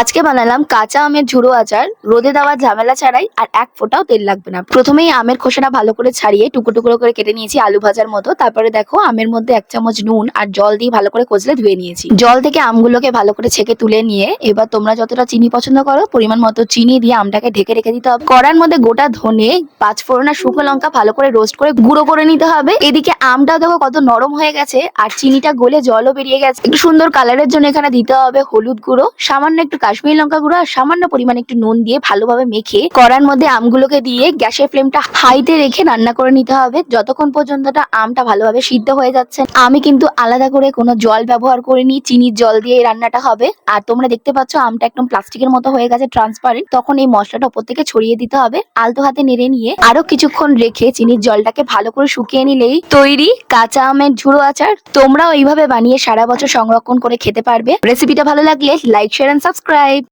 আজকে বানালাম কাঁচা আমের ঝুড়ো আচার। রোদে দেওয়ার ঝামেলা ছাড়াই আর এক ফোঁটাও তেল লাগবে না। প্রথমেই আমের খোসাটা ভালো করে ছাড়িয়ে টুকরো টুকরো করে কেটে নিয়েছি আলু ভাজার মতো। তারপরে দেখো আমের মধ্যে এক চামচ নুন আর জল দিয়ে ভালো করে কচলে ধুয়ে নিয়েছি। জল থেকে আমগুলোকে ভালো করে ছেঁকে তুলে নিয়ে এবার তোমরা যতটা চিনি পছন্দ করো, পরিমাণ মতো চিনি দিয়ে আমটাকে ঢেকে রেখে দিতে হবে। কড়ার মধ্যে গোটা ধনে পাঁচ ফোড়না শুকনো লঙ্কা ভালো করে রোস্ট করে গুঁড়ো করে নিতে হবে। এদিকে আমটাও দেখো কত নরম হয়ে গেছে আর চিনিটা গলে জলও বেরিয়ে গেছে। একটু সুন্দর কালারের জন্য এখানে দিতে হবে হলুদ গুঁড়ো। সামান্য একটু কাশ্মীরি লঙ্কা গুঁড়ো আর সামান্য পরিমাণে একটু নুন দিয়ে ভালোভাবে মেখে কড়ার মধ্যে আমগুলোকে দিয়ে গ্যাসের ফ্লেমটা হাইতে রেখে রান্না করে নিতে হবে। যতক্ষণ পর্যন্ত আমটা ভালোভাবে সিদ্ধ হয়ে যাচ্ছে। আমি কিন্তু আলাদা করে কোনো জল ব্যবহার করিনি, চিনির জল দিয়ে এই রান্নাটা হবে। আর তোমরা দেখতে পাচ্ছ আমটা একদম প্লাস্টিকের মতো হয়ে গেছে, ট্রান্সপারেন্ট। তখন এই মশলাটা ওপর থেকে ছড়িয়ে দিতে হবে। আলতো হাতে নেড়ে নিয়ে আরও কিছুক্ষণ রেখে চিনির জলটাকে ভালো করে শুকিয়ে নিলেই তৈরি কাঁচা আমের ঝুড়ো আচার। তোমরাও এইভাবে বানিয়ে সারা বছর সংরক্ষণ করে খেতে পারবে। রেসিপিটা ভালো লাগলে like, share and subscribe subscribe.